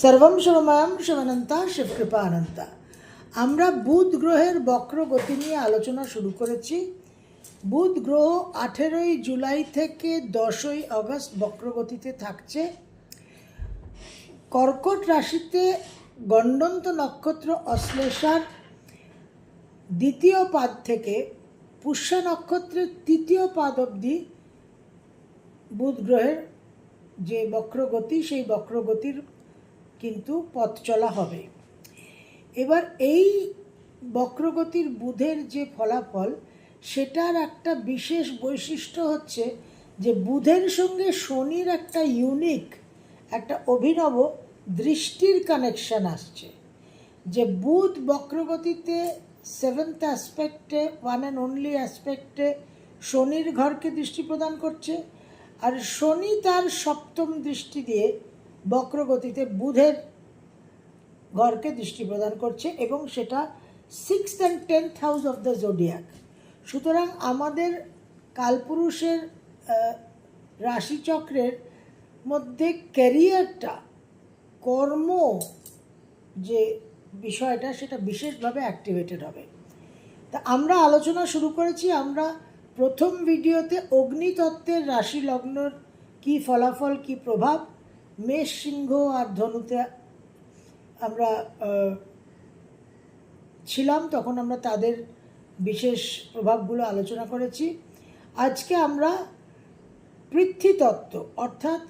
সর্বম শিবময়ম শিবানন্তা শিবকৃপা অনন্তা আমরা বুধ গ্রহের বক্র গতি নিয়ে আলোচনা শুরু করেছি। বুধ গ্রহ আঠেরোই জুলাই থেকে দশই আগস্ট বক্রগতিতে থাকছে। কর্কট রাশিতে গণ্ডন্ত নক্ষত্র অশ্লেষার দ্বিতীয় পাদ থেকে পুষ্য নক্ষত্রের তৃতীয় পাদ অবধি বুধ গ্রহের যে বক্রগতি, সেই বক্রগতির কিন্তু পথ চলা হবে। এবার এই বক্রগতির বুধের যে ফলাফল, সেটার একটা বিশেষ বৈশিষ্ট্য হচ্ছে যে বুধের সঙ্গে শনির একটা ইউনিক একটা অভিনব দৃষ্টির কানেকশন আসছে। যে বুধ বক্রগতিতে সেভেন্থ অ্যাসপেক্টে ওয়ান অ্যান্ড অনলি অ্যাসপেক্টে শনির ঘরকে দৃষ্টি প্রদান করছে। আর শনি তার সপ্তম দৃষ্টি দিয়ে বক্রগতিতে বুধের ঘরকে দৃষ্টি প্রদান করছে এবং সেটা six and tenth house of the zodiac সুতরাং আমাদের কালপুরুষের রাশিচক্রের মধ্যে ক্যারিয়ারটা, কর্ম যে বিষয়টা সেটা বিশেষভাবে অ্যাক্টিভেটেড হবে। তা আমরা আলোচনা শুরু করেছি, আমরা প্রথম ভিডিওতে অগ্নিতত্ত্বের রাশি লগ্নর কী ফলাফল, কী প্রভাব মেষ সিংহ আর ধনুতে আমরা ছিলাম, তখন আমরা তাদের বিশেষ প্রভাবগুলো আলোচনা করেছি। আজকে আমরা পৃথ্বীতত্ত্ব অর্থাৎ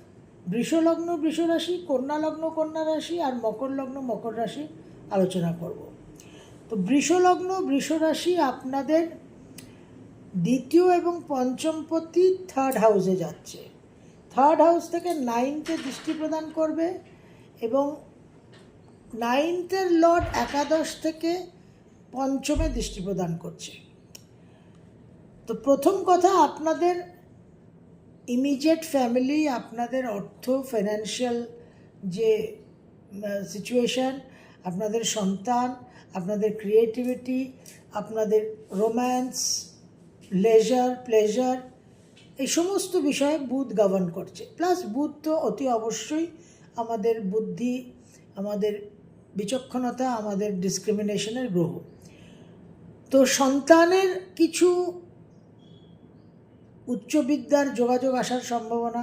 বৃষলগ্ন বৃষরাশি, কন্যালগ্ন কন্যা রাশি আর মকর লগ্ন মকর রাশি আলোচনা করব। তো বৃষলগ্ন বৃষরাশি আপনাদের দ্বিতীয় এবং পঞ্চমপতি থার্ড হাউসে যাচ্ছে। থার্ড হাউস থেকে নাইনথে দৃষ্টি প্রদান করবে এবং নাইনথের লর্ড একাদশ থেকে পঞ্চমে দৃষ্টি প্রদান করছে। তো প্রথম কথা, আপনাদের ইমিডিয়েট ফ্যামিলি আপনাদের অর্থ ফাইন্যান্সিয়াল যে সিচুয়েশান আপনাদের সন্তান, আপনাদের ক্রিয়েটিভিটি আপনাদের রোম্যান্স লেজার প্লেজার এই সমস্ত বিষয়ে বুধ গভর্ন করছে। প্লাস বুধ তো অতি অবশ্যই আমাদের বুদ্ধি, আমাদের বিচক্ষণতা, আমাদের ডিসক্রিমিনেশনের গ্রহ। তো সন্তানের কিছু উচ্চবিদ্যার যোগাযোগ আসার সম্ভাবনা,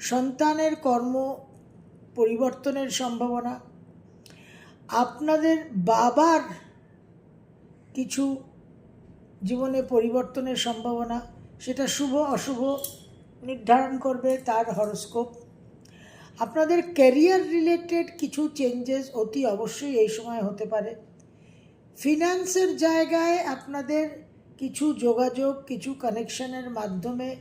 সন্তানের কর্ম পরিবর্তনের সম্ভাবনা, আপনাদের বাবার কিছু জীবনে পরিবর্তনের সম্ভাবনা সেটা শুভ, অশুভ নির্ধারণ করবে তার হরস্কোপ। আপনাদের ক্যারিয়ার রিলেটেড কিছু চেঞ্জেস অতি অবশ্যই এই সময় হতে পারে। ফিনান্সের জায়গায় আপনাদের কিছু যোগাযোগ, কিছু কানেকশনের মাধ্যমে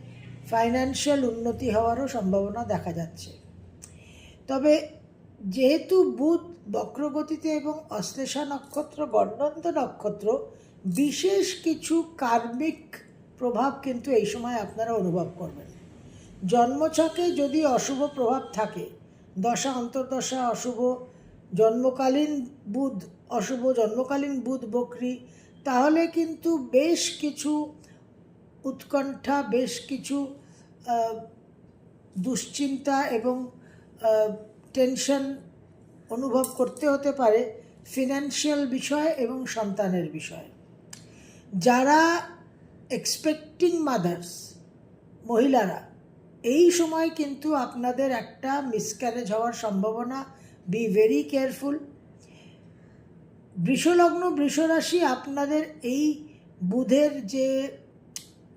ফাইন্যান্সিয়াল উন্নতি হওয়ারও সম্ভাবনা দেখা যাচ্ছে। তবে যেহেতু বুধ বক্রগতিতে এবং অশ্লেষা নক্ষত্র গণ্ডন্ত নক্ষত্র বিশেষ কিছু কার্মিক প্রভাব কিন্তু এই সময় আপনারা অনুভব করবেন। জন্মছকে যদি অশুভ প্রভাব থাকে, দশা অন্তর্দশা অশুভ, জন্মকালীন বুধ অশুভ, জন্মকালীন বুধ বকরি, তাহলে কিন্তু বেশ কিছু উৎকণ্ঠা, বেশ কিছু দুশ্চিন্তা এবং টেনশন অনুভব করতে হতে পারে ফিনান্সিয়াল বিষয় এবং সন্তানের বিষয়। যারা এক্সপেক্টিং মাদার্স মহিলারা, এই সময় কিন্তু আপনাদের একটা মিসক্যারেজ হওয়ার সম্ভাবনা বি ভেরি কেয়ারফুল বৃষলগ্ন, বৃষরাশি, আপনাদের এই বুধের যে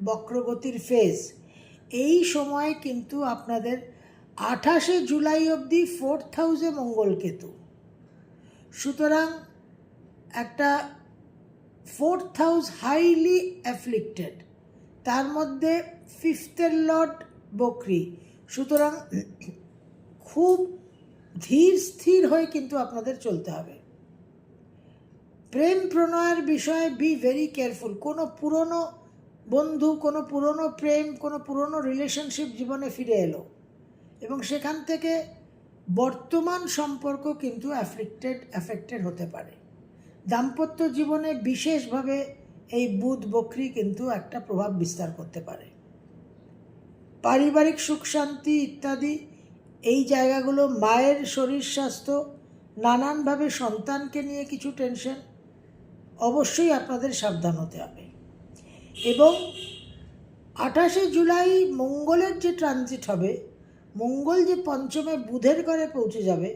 বক্রগতির ফেজ এই সময় কিন্তু আপনাদের আঠাশে জুলাই অবধি ফোর্থ হাউসে মঙ্গলকেতু সুতরাং একটা ফোর্থ হাউস হাইলি অ্যাফ্লিক্টেড তার মধ্যে ফিফথের লর্ড বকরি। সুতরাং খুব ধীর স্থির হয়ে কিন্তু আপনাদের চলতে হবে। প্রেম প্রণয়ের বিষয়ে বি ভেরি কেয়ারফুল কোনো পুরনো বন্ধু, কোনো পুরনো প্রেম, কোনো পুরনো রিলেশনশিপ জীবনে ফিরে এলো। এবং সেখান থেকে বর্তমান সম্পর্ক কিন্তু অ্যাফ্লিক্টেড অ্যাফেক্টেড হতে পারে। দাম্পত্য জীবনে বিশেষভাবে এই বুধ বকরি কিন্তু একটা প্রভাব বিস্তার করতে পারে। পারিবারিক সুখ, শান্তি ইত্যাদি এই জায়গাগুলো মায়ের শরীর স্বাস্থ্য, নানানভাবে সন্তানকে নিয়ে কিছু টেনশন অবশ্যই আপনাদের সাবধান হতে হবে। এবং আঠাশে জুলাই মঙ্গলের যে ট্রানজিট হবে, মঙ্গল যে পঞ্চমে বুধের ঘরে পৌঁছে যাবে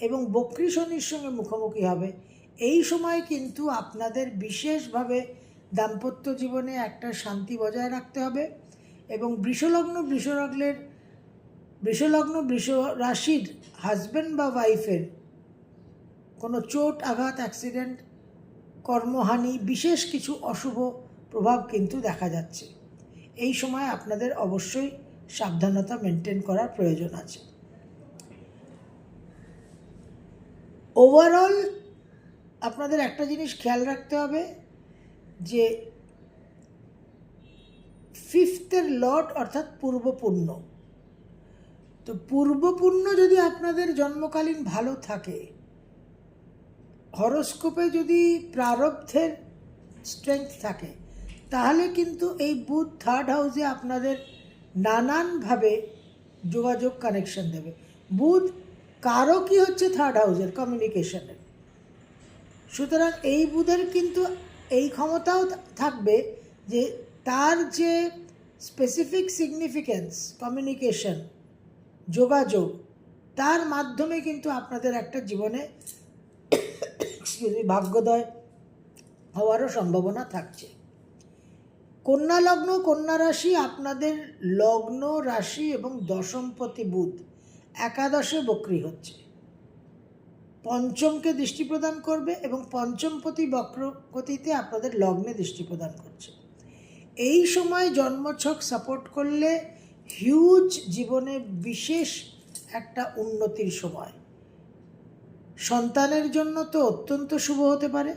এবং বক্রী শনির সঙ্গে মুখোমুখি হবে এই সময় কিন্তু আপনাদের বিশেষভাবে দাম্পত্য জীবনে একটা শান্তি বজায় রাখতে হবে এবং বৃষলগ্ন বৃষলগ্নের বৃষলগ্ন বৃষ রাশির হাজব্যান্ড বা ওয়াইফের কোনো চোট আঘাত, অ্যাক্সিডেন্ট, কর্মহানি, বিশেষ কিছু অশুভ প্রভাব কিন্তু দেখা যাচ্ছে। এই সময় আপনাদের অবশ্যই সাবধানতা মেনটেন করার প্রয়োজন আছে। ওভারঅল আপনাদের একটা জিনিস খেয়াল রাখতে হবে যে ফিফথের লট অর্থাৎ পূর্বপুণ্য তো পূর্বপুণ্য যদি আপনাদের জন্মকালীন ভালো থাকে, হরস্কোপে যদি প্রারব্ধের স্ট্রেংথ থাকে, তাহলে কিন্তু এই বুধ থার্ড হাউসে আপনাদের নানানভাবে যোগাযোগ কানেকশন দেবে। বুধ কারও কি হচ্ছে থার্ড হাউসের কমিউনিকেশনের সুতরাং এই বুধের কিন্তু এই ক্ষমতাও থাকবে যে তার যে স্পেসিফিক সিগনিফিক্যান্স কমিউনিকেশন যোগাযোগ, তার মাধ্যমে কিন্তু আপনাদের একটা জীবনে ভাগ্যোদয় হওয়ারও সম্ভাবনা থাকছে। কন্যা লগ্ন, কন্যা রাশি, আপনাদের লগ্ন রাশি এবং দশমপতি বুধ, একাদশে বক্রি হচ্ছে। পঞ্চমকে দৃষ্টি প্রদান করবে এবং পঞ্চমপতি বক্রগতিতে আপনাদের লগ্নে দৃষ্টি প্রদান করছে। এই সময় জন্মছক সাপোর্ট করলে হিউজ জীবনে বিশেষ একটা উন্নতির সময়। সন্তানের জন্য তো অত্যন্ত শুভ হতে পারে।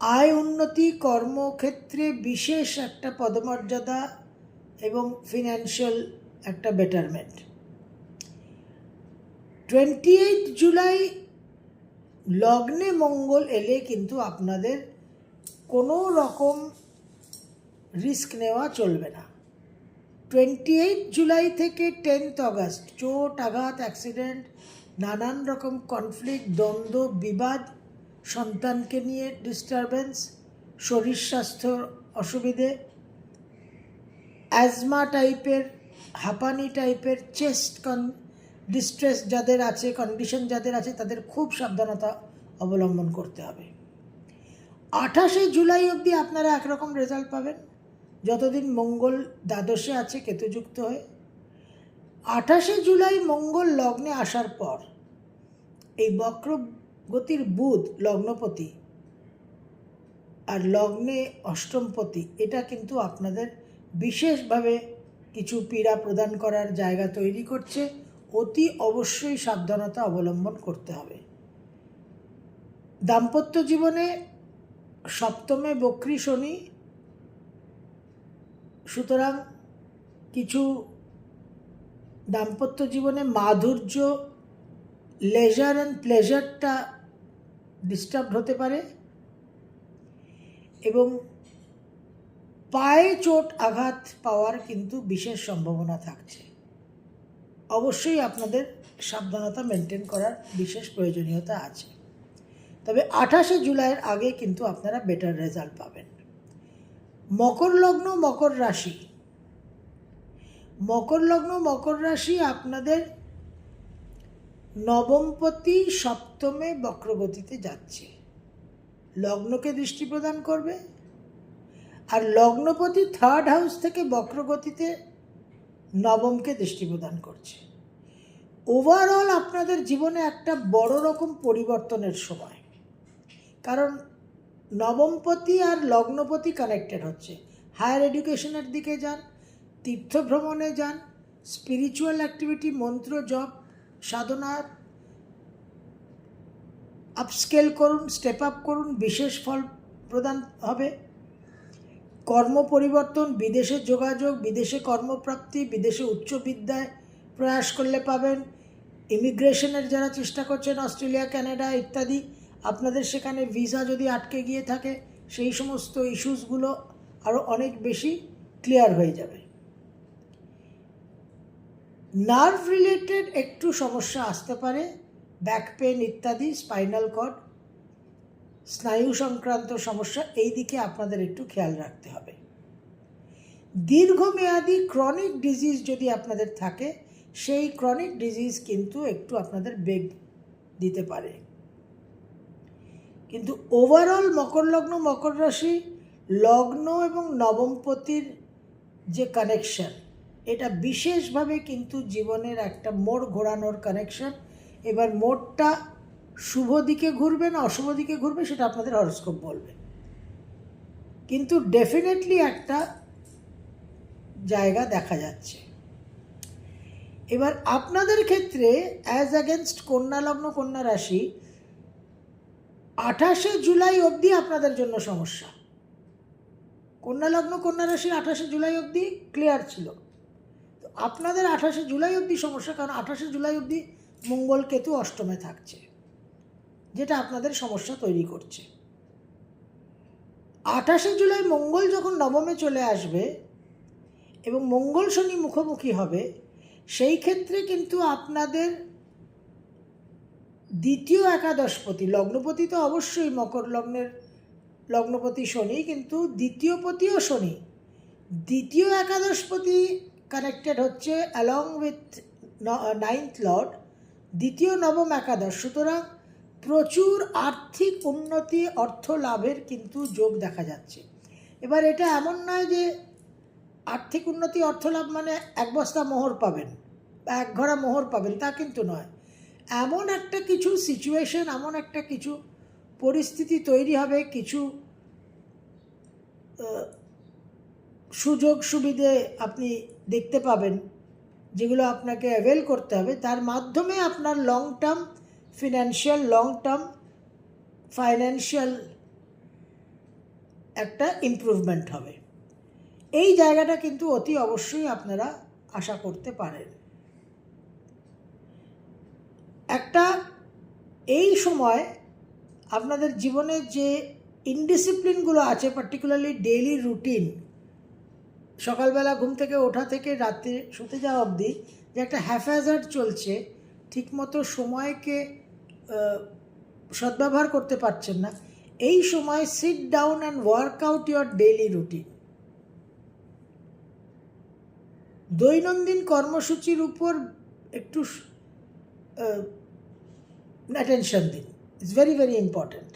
আয় উন্নতি, কর্মক্ষেত্রে বিশেষ একটা পদমর্যাদা এবং ফিনান্সিয়াল একটা বেটারমেন্ট টোয়েন্টি এইট জুলাই লগ্নে মঙ্গল এলে কিন্তু আপনাদের কোনো রকম রিস্ক নেওয়া চলবে না। টোয়েন্টি এইট জুলাই থেকে টেন্থ আগস্ট চোট, আঘাত অ্যাক্সিডেন্ট নানান রকম কনফ্লিক্ট দ্বন্দ্ব, বিবাদ, সন্তানকে নিয়ে ডিস্টারবেন্স শরীর স্বাস্থ্যর অসুবিধে অ্যাজমা টাইপের হাঁপানি টাইপের চেস্ট কন ডিস্ট্রেস যাদের আছে কন্ডিশন যাদের আছে, তাদের খুব সাবধানতা অবলম্বন করতে হবে। আঠাশে জুলাই অবধি আপনারা একরকম রেজাল্ট পাবেন। যতদিন মঙ্গল দ্বাদশে আছে, কেতুযুক্ত হয়ে। আঠাশে জুলাই মঙ্গল লগ্নে আসার পর, এই বক্র গতির বুধ লগ্নপতি আর লগ্নে অষ্টমপতি, এটা কিন্তু আপনাদের বিশেষভাবে কিছু পীড়া প্রদান করার জায়গা তৈরি করছে। অতি অবশ্যই সাবধানতা অবলম্বন করতে হবে। দাম্পত্য জীবনে সপ্তমে বক্রী শনি, সুতরাং কিছু দাম্পত্য জীবনে মাধুর্য লেজার অ্যান্ড প্লেজারটা ডিস্টার্ব হতে পারে এবং পায়ে চোট আঘাত পাওয়ার কিন্তু বিশেষ সম্ভাবনা থাকছে। অবশ্যই আপনাদের সাবধানতা মেনটেন করার বিশেষ প্রয়োজনীয়তা আছে। তবে আঠাশে জুলাইয়ের আগে কিন্তু আপনারা বেটার রেজাল্ট পাবেন। মকর লগ্ন, মকর রাশি। মকর লগ্ন, মকর রাশি আপনাদের নবমপতি সপ্তমে বক্রগতিতে যাচ্ছে। লগ্নকে দৃষ্টি প্রদান করবে। আর লগ্নপতি থার্ড হাউস থেকে বক্রগতিতে নবমকে দৃষ্টি প্রদান করছে। ওভারঅল আপনাদের জীবনে একটা বড় রকম পরিবর্তনের সময়। কারণ নবমপতি আর লগ্নপতি কানেক্টেড হচ্ছে। হায়ার এডুকেশনের দিকে যান তীর্থ ভ্রমণে যান স্পিরিচুয়াল অ্যাক্টিভিটি মন্ত্র জপ সাধনার আপস্কেল করুন স্টেপ আপ করুন, বিশেষ ফল প্রদান হবে। কর্ম পরিবর্তন, বিদেশে যোগাযোগ, বিদেশে কর্মপ্রাপ্তি, বিদেশে উচ্চ বিদ্যায় প্রয়াস করলে পাবেন। ইমিগ্রেশনের যারা চেষ্টা করছেন, অস্ট্রেলিয়া, কানাডা ইত্যাদি, আপনাদের সেখানে ভিসা যদি আটকে গিয়ে থাকে, সেই সমস্ত ইস্যুসগুলো আরও অনেক বেশি ক্লিয়ার হয়ে যাবে। নার্ভ রিলেটেড একটু সমস্যা আসতে পারে, ব্যাক পেন ইত্যাদি, স্পাইনাল কর্ড। স্নায়ু সংক্রান্ত সমস্যা, এই দিকে আপনাদের একটু খেয়াল রাখতে হবে। দীর্ঘমেয়াদী ক্রনিক ডিজিজ যদি আপনাদের থাকে, সেই ক্রনিক ডিজিজ কিন্তু একটু আপনাদের বেগ দিতে পারে। কিন্তু ওভারঅল মকর লগ্ন, মকর রাশি, লগ্ন এবং নবমপতির যে কানেকশন এটা বিশেষভাবে কিন্তু জীবনের একটা মোড় ঘোরানোর কানেকশন এবার মোড়টা শুভ দিকে ঘুরবে না অশুভ দিকে ঘুরবে সেটা আপনাদের হরস্কোপ বলবে। কিন্তু ডেফিনেটলি একটা জায়গা দেখা যাচ্ছে। এবার আপনাদের ক্ষেত্রে অ্যাজ অ্যাগেনস্ট কন্যা লগ্ন, কন্যা রাশি, আঠাশে জুলাই অবধি আপনাদের জন্য সমস্যা। কন্যা লগ্ন, কন্যা রাশি আঠাশে জুলাই অবধি ক্লিয়ার ছিল। তো আপনাদের আঠাশে জুলাই অবধি সমস্যা, কারণ আঠাশে জুলাই অবধি মঙ্গল কেতু অষ্টমে থাকছে। যেটা আপনাদের সমস্যা তৈরি করছে। আঠাশে জুলাই মঙ্গল যখন নবমে চলে আসবে এবং মঙ্গল শনি মুখোমুখি হবে, সেই ক্ষেত্রে কিন্তু আপনাদের দ্বিতীয় একাদশপতি, লগ্নপতি তো অবশ্যই মকর লগ্নের লগ্নপতি শনি, কিন্তু দ্বিতীয় পতিও শনি। দ্বিতীয় একাদশপতি কানেক্টেড হচ্ছে অ্যালং উইথ নাইন্থ লর্ড দ্বিতীয় নবম একাদশ। সুতরাং প্রচুর আর্থিক উন্নতি, অর্থ লাভের কিন্তু যোগ দেখা যাচ্ছে। এবার এটা এমন নয় যে আর্থিক উন্নতি, অর্থ লাভ মানে এক বস্তা মোহর পাবেন, বা এক ঘোড়া মোহর পাবেন, তা কিন্তু নয়। এমন একটা কিছু সিচুয়েশন এমন একটা কিছু পরিস্থিতি তৈরি হবে, কিছু সুযোগ সুবিধে আপনি দেখতে পাবেন, যেগুলো আপনাকে অ্যাভেল করতে হবে। তার মাধ্যমে আপনার long term financial long term financial একটা ইমপ্রুভমেন্ট হবে। এই জায়গাটা কিন্তু অতি অবশ্যই আপনারা আশা করতে পারেন। একটা, এই সময় আপনাদের জীবনে যে ইনডিসিপ্লিনগুলো আছে পার্টিকুলারলি ডেইলি রুটিন সকালবেলা ঘুম থেকে ওঠা থেকে রাত্রে শুতে যাওয়া অবধি যে একটা হ্যাফ্যাজার্ড চলছে, ঠিকমতো সময়কে সদ্ব্যবহার করতে পারছেন না। এই সময় sit down and work out your daily routine দৈনন্দিন কর্মসূচির উপর একটু অ্যাটেনশন দিন। ইটস ভেরি ভেরি ইম্পর্ট্যান্ট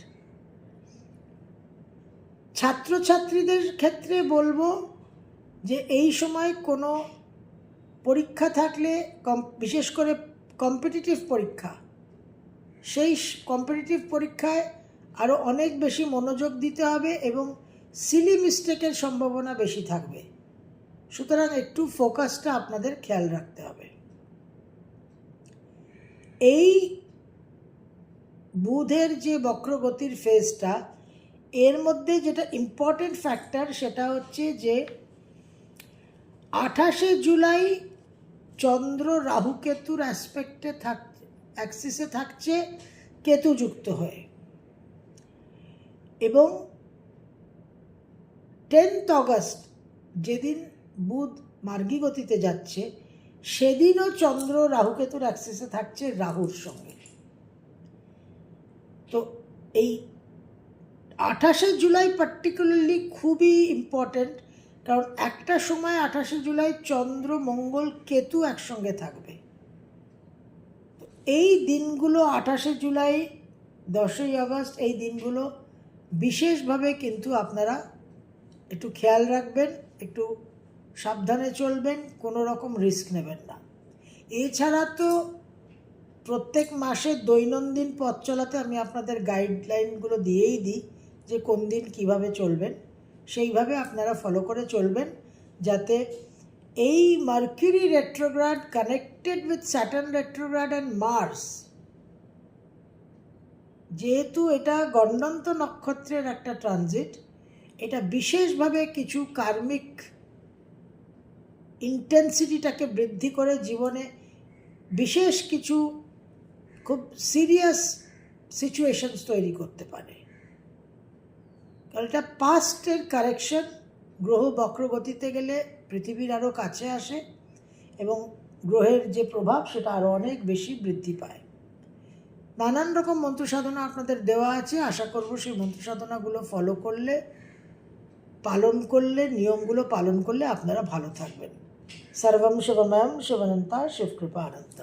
ছাত্রছাত্রীদের ক্ষেত্রে বলব যে এই সময় কোনো পরীক্ষা থাকলে বিশেষ করে কম্পিটিটিভ পরীক্ষা সেই কম্পিটিটিভ পরীক্ষায় আরও অনেক বেশি মনোযোগ দিতে হবে এবং সিলি মিস্টেকের সম্ভাবনা বেশি থাকবে। সুতরাং একটু ফোকাসটা আপনাদের খেয়াল রাখতে হবে। এই বুধের যে বক্রগতির ফেজটা এর মধ্যে যেটা ইম্পর্টেন্ট ফ্যাক্টর সেটা হচ্ছে যে আঠাশে জুলাই চন্দ্র রাহু কেতুর অ্যাসপেক্টে থাক অ্যাক্সিসে থাকছে কেতু যুক্ত হয়ে। এবং টেন্থ অগস্ট যেদিন বুধ মার্গী গতিতে যাচ্ছে, সেদিনও চন্দ্র রাহুকেতুর অ্যাক্সিসে থাকছে রাহুর সঙ্গে। তো এই আঠাশে জুলাই পার্টিকুলারলি খুবই ইম্পর্ট্যান্ট, কারণ একটা সময় আঠাশে জুলাই চন্দ্র, মঙ্গল, কেতু একসঙ্গে থাকবে। এই দিনগুলো আঠাশে জুলাই, দশই আগস্ট, এই দিনগুলো বিশেষভাবে কিন্তু আপনারা একটু খেয়াল রাখবেন, একটু সাবধানে চলবেন, কোনো রকম রিস্ক নেবেন না। এছাড়া তো প্রত্যেক মাসে দৈনন্দিন পথ চলাতে আমি আপনাদের গাইডলাইনগুলো দিয়েই দিই যে কোন দিন কীভাবে চলবেন, সেইভাবে আপনারা ফলো করে চলবেন, যাতে এই Mercury retrograde connected with Saturn retrograde and Mars যেহেতু এটা গণ্ডন্ত নক্ষত্রের একটা ট্রানজিট এটা বিশেষভাবে কিছু কার্মিক ইন্টেন্সিটিটাকে বৃদ্ধি করে জীবনে, বিশেষ কিছু খুব সিরিয়াস সিচুয়েশনস তৈরি করতে পারে। কারণ এটা পাস্টের কারেকশন গ্রহ বক্রগতিতে গেলে পৃথিবীর আরও কাছে আসে এবং গ্রহের যে প্রভাব, সেটা আরও অনেক বেশি বৃদ্ধি পায়। নানান রকম মন্ত্র সাধনা আপনাদের দেওয়া আছে। আশা করব সেই মন্ত্র সাধনাগুলো ফলো করলে, পালন করলে, নিয়মগুলো পালন করলে আপনারা ভালো থাকবেন। সর্বম শিবময়ম শুভনন্তা, শিবকৃপা আনন্দ